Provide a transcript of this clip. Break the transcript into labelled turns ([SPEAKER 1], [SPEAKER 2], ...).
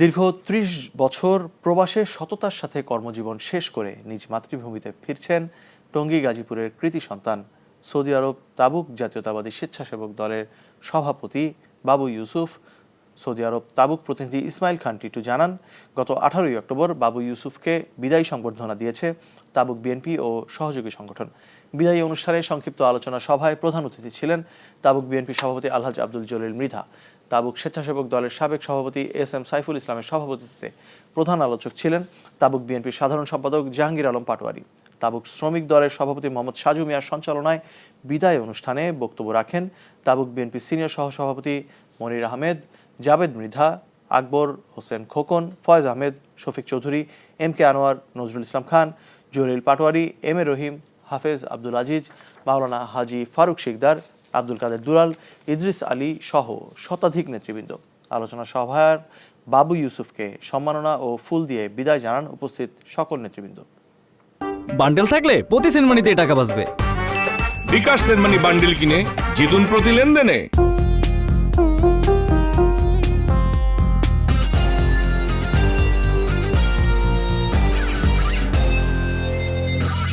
[SPEAKER 1] দীর্ঘ ত্রিশ বছর প্রবাসে সততার সাথে কর্মজীবন শেষ করে নিজ মাতৃভূমিতে ফিরছেন টঙ্গী গাজীপুরের কৃতি সন্তান সৌদি আরব তাবুক জাতীয়তাবাদী স্বেচ্ছাসেবক দলের সভাপতি বাবু ইউসুফ। সৌদি আরব তাবুক প্রতিনিধি ইসমাইল খান টিটু জানান, গত আঠারোই অক্টোবর বাবু ইউসুফকে বিদায়ী সংবর্ধনা দিয়েছে তাবুক বিএনপি ও সহযোগী সংগঠন। বিদায়ী অনুষ্ঠানে সংক্ষিপ্ত আলোচনা সভায় প্রধান অতিথি ছিলেন তাবুক বিএনপি সভাপতি আলহাজ আব্দুল জলিল মৃধা। তাবুক স্বেচ্ছাসেবক দলের সাবেক সভাপতি এস এম সাইফুল ইসলামের সভাপতিত্বে প্রধান আলোচক ছিলেন তাবুক বিএনপির সাধারণ সম্পাদক জাহাঙ্গীর আলম পাটোয়ারি। তাবুক শ্রমিক দলের সভাপতি মোহাম্মদ সাজু মিয়ার সঞ্চালনায় বিদায় অনুষ্ঠানে বক্তব্য রাখেন তাবুক বিএনপি সিনিয়র সহসভাপতি Monir Ahmed Jabed Mridha, Akbar Hossain Khokon, Foyez Ahmed, Shafiq Chowdhury, M K Anwar, Nazrul Islam Khan, Jalil Patwari, M A Rahim, Hafez Abdul Aziz, মাওলানা হাজি ফারুক শিকদার আব্দুল কাদের দুলাল ইদ্রিস আলী সহ শতাধিক নেতৃবৃন্দ। আলোচনা সভার বাবু ইউসুফকে সম্মাননা ও ফুল দিয়ে বিদায় জানান উপস্থিত সকল নেতৃবৃন্দ।
[SPEAKER 2] বান্ডেল থাকলে প্রতি সেনমানিতে টাকা বাঁচবে।
[SPEAKER 3] বিকাশ সেনমানি বান্ডেল কিনে জিতুন প্রতি লেনদেনে।